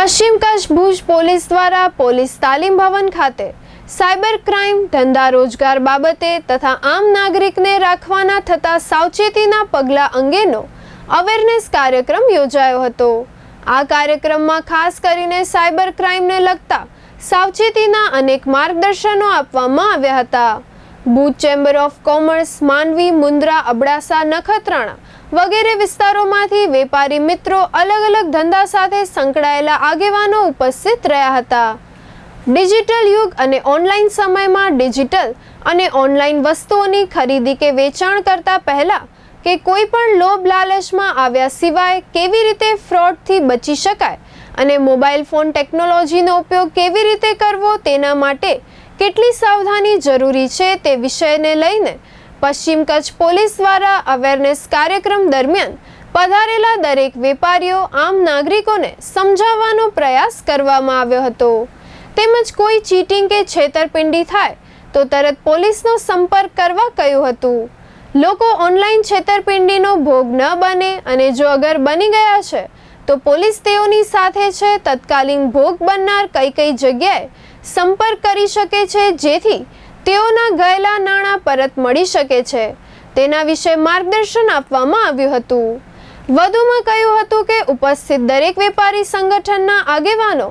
પશ્ચિમ કચ્છ ભુજ પોલીસ દ્વારા પોલીસ તાલીમ ભવન ખાતે સાયબર ક્રાઇમ, ધંધા રોજગાર બાબતે તથા આમ નાગરિકને રાખવાના થતા સાવચેતીના પગલાં અંગેનો અવેરનેસ કાર્યક્રમ યોજાયો હતો. આ કાર્યક્રમમાં ખાસ કરીને સાયબર ક્રાઇમને લગતા સાવચેતીના અનેક માર્ગદર્શનો આપવામાં આવ્યા હતા. Bhuj chamber of commerce Mandvi Mundra, Abdasa, Nakhatrana વગેરે વિસ્તારોમાંથી વેપારી મિત્રો અલગ અલગ ધંધા સાથે સંકળાયેલા આગેવાનો ઉપસ્થિત રહ્યા હતા. ડિજિટલ યુગ અને ઓનલાઈન સમયમાં ડિજિટલ અને ઓનલાઈન વસ્તુઓની ખરીદી કે વેચાણ કરતા પહેલા કે કોઈ પણ લોભ લાલચમાં આવ્યા સિવાય કેવી રીતે ફ્રોડથી બચી શકાય અને મોબાઈલ ફોન ટેકનોલોજીનો ઉપયોગ કેવી રીતે કરવો તેના માટે કેટલી સાવધાની જરૂરી છે તે વિષયને લઈને પશ્ચિમ કચ્છ પોલીસ દ્વારા અવેરનેસ કાર્યક્રમ દરમિયાન પધારેલા દરેક વેપારીઓ, આમ નાગરિકોને સમજાવવાનો પ્રયાસ કરવામાં આવ્યો હતો. તેમજ કોઈ ચીટિંગ કે છેતરપિંડી થાય, તો તરત પોલીસનો સંપર્ક કરવા કહ્યું હતું. લોકો ઓનલાઈન છેતરપિંડીનો ભોગ ન બને અને જો અગર બની ગયા છે, તો પોલીસ તેઓની સાથે છે, તત્કાલીન ભોગ બનનાર કઈ કઈ જગ્યાએ સંપર્ક કરી શકે છે, જેથી તેઓના ગયેલા નાણાં પરત મળી શકે છે. તેના વિશે માર્ગદર્શન આપવામાં આવ્યું હતું. વધુમાં કહ્યું હતું કે ઉપસ્થિત દરેક વેપારી સંગઠનના આગેવાનો,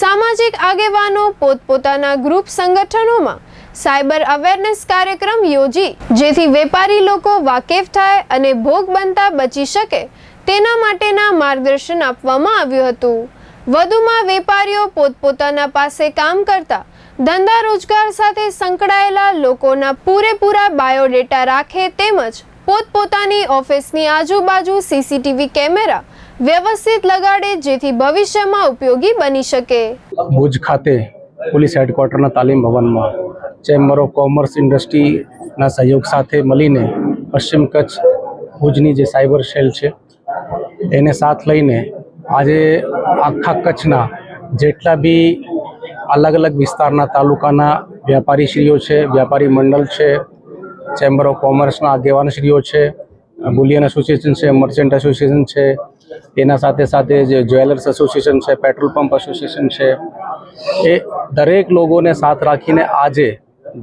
સામાજિક આગેવાનો, પોતપોતાના ગ્રુપ સંગઠનોમાં સાયબર અવેરનેસ કાર્યક્રમ યોજી, જેથી વેપારી લોકો વાકેફ થાય અને ભોગ બનતા બચી શકે તેના માટેના માર્ગદર્શન આપવામાં આવ્યું હતું. વધુમાં વેપારીઓ પોતપોતાના પાસે કામ કરતા ધંધા રોજગાર સાથે સંકળાયેલા લોકોના પૂરેપૂરા બાયોડેટા રાખે તેમજ પોતપોતાની ઓફિસની આજુબાજુ સીસીટીવી કેમેરા વ્યવસ્થિત લગાડે જેથી ભવિષ્યમાં ઉપયોગી બની શકે. ભુજ ખાતે પોલીસ હેડક્વાર્ટરના તાલીમ ભવનમાં ચેમ્બર ઓફ કોમર્સ ઇન્ડસ્ટ્રીના સહયોગ સાથે મળીને પશ્ચિમ કચ્છ ભુજની જે સાયબર સેલ છે, એને સાથ લઈને આજે આખા કચ્છના જેટલા બી અલગ અલગ વિસ્તારના તાલુકાના વ્યાપારીશ્રીઓ છે, વ્યાપારી મંડળ છે ચેમ્બર ઓફ કોમર્સના આગેવાનશ્રીઓ છે, બુલિયન એસોસિએશન છે મર્ચન્ટ એસોસિએશન છે, એના સાથે સાથે જે જ્વેલર્સ એસોસિએશન છે પેટ્રોલ પંપ એસોસિએશન છે, એ દરેક લોકોને સાથ રાખીને આજે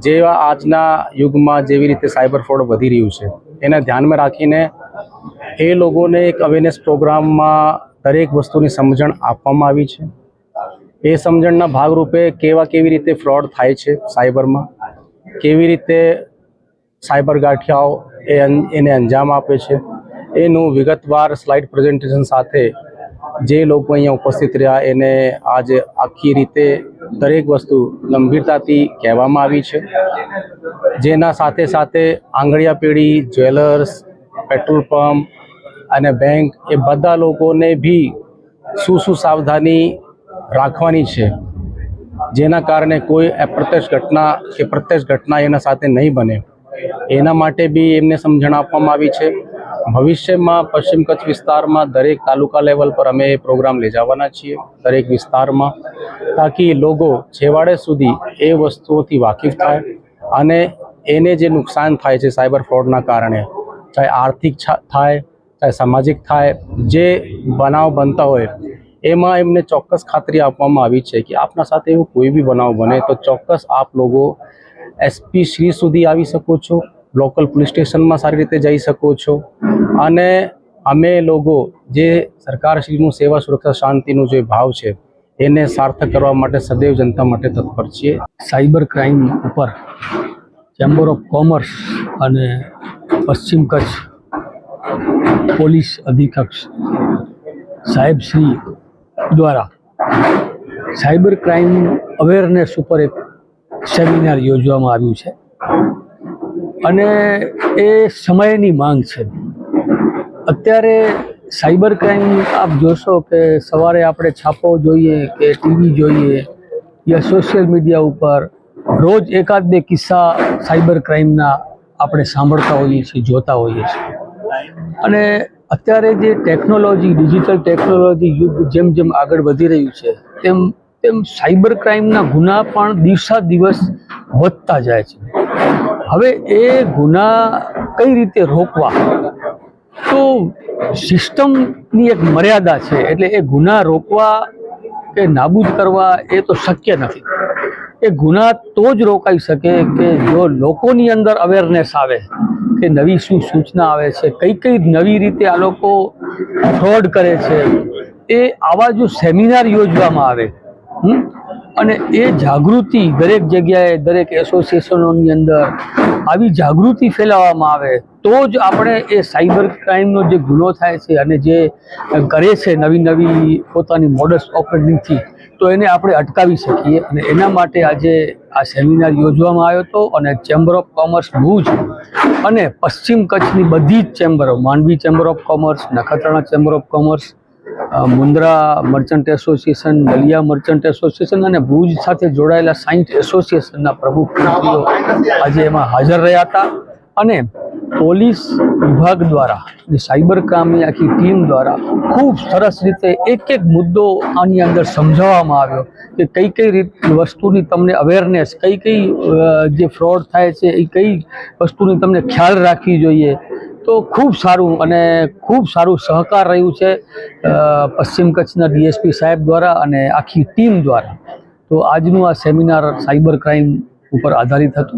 જેવા આજના યુગમાં જેવી રીતે સાયબર ફ્રોડ વધી રહ્યું છે, એને ધ્યાનમાં રાખીને એ લોકોને એક અવેરનેસ પ્રોગ્રામમાં દરેક વસ્તુની સમજણ આપવામાં આવી છે. એ સમજણના ભાગરૂપે કેવા કેવી રીતે ફ્રોડ થાય છે સાયબરમાં? કેવી રીતે સાયબર ગાંઠિયાઓ એ એને અંજામ આપે છે? એનું વિગતવાર સ્લાઇડ પ્રેઝન્ટેશન સાથે જે લોકો અહીંયા ઉપસ્થિત રહ્યા, એને આજે આખી રીતે દરેક વસ્તુ ગંભીરતાથી કહેવામાં આવી છે. જેના સાથે સાથે આંગળિયા પેઢી, જ્વેલર્સ, પેટ્રોલ પંપ અને બેંક એ બધા લોકોને બી શું શું સાવધાની રાખવાની છે, જેના કારણે કોઈ અપ્રત્યક્ષ ઘટના કે પ્રત્યક્ષ ઘટના એના સાથે નહીં બને. એના માટે બી એમને સમજણ આપવામાં આવી છે. ભવિષ્યમાં પશ્ચિમ કચ્છ વિસ્તારમાં દરેક તાલુકા લેવલ પર અમે એ પ્રોગ્રામ લઈ જવાના છીએ, દરેક વિસ્તારમાં, તાકી લોકો છેવાડે સુધી એ વસ્તુઓથી વાકેફ થાય અને એને જે નુકસાન થાય છે, સાયબર ફ્રોડના કારણે, ચાહે આર્થિક થાય ચાહે સામાજિક થાય, જે બનાવ બનતા હોય, એમાં એમને ચોક્કસ ખાતરી આપવામાં આવી છે કે આપના સાથે એવો કોઈ બી બનાવ બને તો ચોક્કસ આપ લોકો એસપી શ્રી સુધી આવી શકો છો, લોકલ પોલીસ સ્ટેશનમાં સારી રીતે જઈ શકો છો. અને અમે લોકો જે સરકારશ્રીનું સેવા સુરક્ષા શાંતિનું જે ભાવ છે, એને સાર્થક કરવા માટે સદૈવ જનતા માટે તત્પર છીએ. સાયબર ક્રાઇમ ઉપર ચેમ્બર ઓફ કોમર્સ અને પશ્ચિમ કચ્છ પોલીસ અધિક્ષક સાહેબશ્રી દ્વારા સાયબર ક્રાઇમ અવેરનેસ ઉપર એક સેમિનાર યોજવામાં આવ્યું છે. અને એ સમયની માંગ છે. અત્યારે સાયબર ક્રાઇમ આપ જોશો કે સવારે આપણે છાપો જોઈએ કે ટીવી જોઈએ યા સોશિયલ મીડિયા ઉપર રોજ એકાદ બે કિસ્સા સાયબર ક્રાઇમના આપણે સાંભળતા હોઈએ છીએ, જોતા હોઈએ છીએ. અને અત્યારે જે ટેકનોલોજી ડિજિટલ ટેકનોલોજી યુગ જેમ જેમ આગળ વધી રહ્યું છે, તેમ તેમ સાયબર ક્રાઇમના ગુના પણ દિવસા દિવસ વધતા જાય છે. હવે એ ગુના કઈ રીતે રોકવા? તો સિસ્ટમની એક મર્યાદા છે, એટલે એ ગુના રોકવા કે નાબૂદ કરવા એ તો શક્ય નથી. એ ગુના તો જ રોકાઈ શકે કે જો લોકોની અંદર અવેરનેસ આવે કે નવી શું સૂચના આવે છે? કઈ કઈ નવી રીતે આ લોકો ફ્રોડ કરે છે? એ આવા જો સેમિનાર યોજવામાં આવે અને એ જાગૃતિ દરેક જગ્યાએ, દરેક એસોસિએશનોની અંદર આવી જાગૃતિ ફેલાવવામાં આવે, તો જ આપણે એ સાયબર ક્રાઇમનો જે ગુનો થાય છે અને જે કરે છે નવી નવી પોતાની મોડસ ઓપરેટિંગથી તો એને આપણે અટકાવી શકીએ અને એના માટે આજે આ સેમિનાર યોજવામાં આવ્યો હતો અને ચેમ્બર ઓફ કોમર્સ ભુજ અને પશ્ચિમ કચ્છની બધી જ ચેમ્બરો, Mandvi chamber of commerce, Nakhatrana chamber of commerce Mundra merchant association, Naliya merchant association અને ભુજ સાથે જોડાયેલા સાયન્સ એસોસિએશનના પ્રમુખ આજે એમાં હાજર રહ્યા હતા. અને પોલીસ વિભાગ દ્વારા અને સાયબર ક્રાઇમની આખી ટીમ દ્વારા ખૂબ સરસ રીતે એક એક મુદ્દો આની અંદર સમજાવવામાં આવ્યો કે કઈ કઈ રીત વસ્તુની તમને અવેરનેસ કઈ કઈ જે ફ્રોડ થાય છે એ કઈ વસ્તુની તમને ખ્યાલ રાખવી જોઈએ. તો ખૂબ સારું અને ખૂબ સારું સહકાર રહ્યું છે પશ્ચિમ કચ્છના ડીએસપી સાહેબ દ્વારા અને આખી ટીમ દ્વારા. તો આજનું આ સેમિનાર સાયબર ક્રાઇમ ઉપર આધારિત હતું.